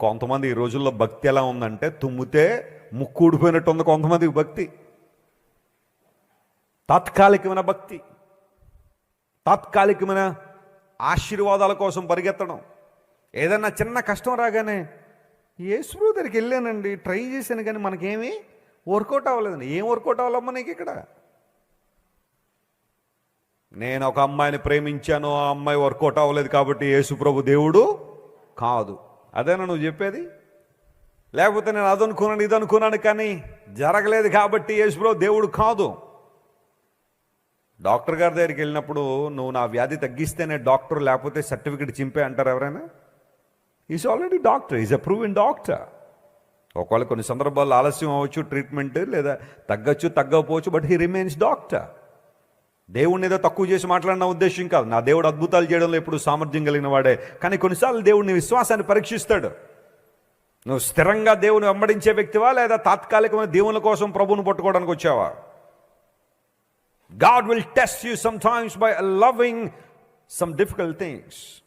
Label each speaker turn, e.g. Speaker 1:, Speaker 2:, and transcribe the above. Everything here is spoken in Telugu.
Speaker 1: కొంతమంది ఈ రోజుల్లో భక్తి ఎలా ఉందంటే తుమ్మితే ముక్కు ఊడిపోయినట్టు ఉంది కొంతమందికి భక్తి. తాత్కాలికమైన భక్తి. తాత్కాలికమైన ఆశీర్వాదాల కోసం పరిగెత్తడం. ఏదన్నా చిన్న కష్టం రాగానే యేసు దగ్గరికి వెళ్ళానండి ట్రై చేశాను కానీ మనకేమీ వర్కౌట్ అవ్వలేదండి. ఏం వర్కౌట్ అవ్వాలమ్మా నీకు ఇక్కడ? నేను ఒక అమ్మాయిని ప్రేమించాను ఆ అమ్మాయి వర్కౌట్ అవ్వలేదు కాబట్టి యేసు ప్రభు దేవుడు కాదు. అదేనా నువ్వు చెప్పేది? లేకపోతే నేను అదనుకున్నాను ఇది అనుకున్నాను కానీ జరగలేదు కాబట్టి యేసు దేవుడు కాదు. డాక్టర్ గారి దగ్గరికి వెళ్ళినప్పుడు నువ్వు నా వ్యాధి తగ్గిస్తేనే డాక్టర్ లేకపోతే సర్టిఫికెట్ చింపే అంటారు ఎవరైనా? Is already doctor is a in doctor ఒకవేళ కొన్ని సందర్భాల్లో ఆలస్యం అవ్వచ్చు ట్రీట్మెంట్ లేదా తగ్గచ్చు తగ్గకపోవచ్చు బట్ హీ రిమైన్స్ డాక్టర్ దేవుడిని ఏదో తక్కువ చేసి మాట్లాడిన ఉద్దేశం కాదు. నా దేవుడు అద్భుతాలు చేయడంలో ఎప్పుడు సామర్థ్యం కలిగిన వాడే. కానీ కొన్నిసార్లు దేవుడిని విశ్వాసాన్ని పరీక్షిస్తాడు. నువ్వు స్థిరంగా దేవుని వెంబడించే వ్యక్తివా లేదా తాత్కాలికమైన దేవుని కోసం ప్రభువును పట్టుకోవడానికి వచ్చావా? God will test you sometimes by loving some difficult things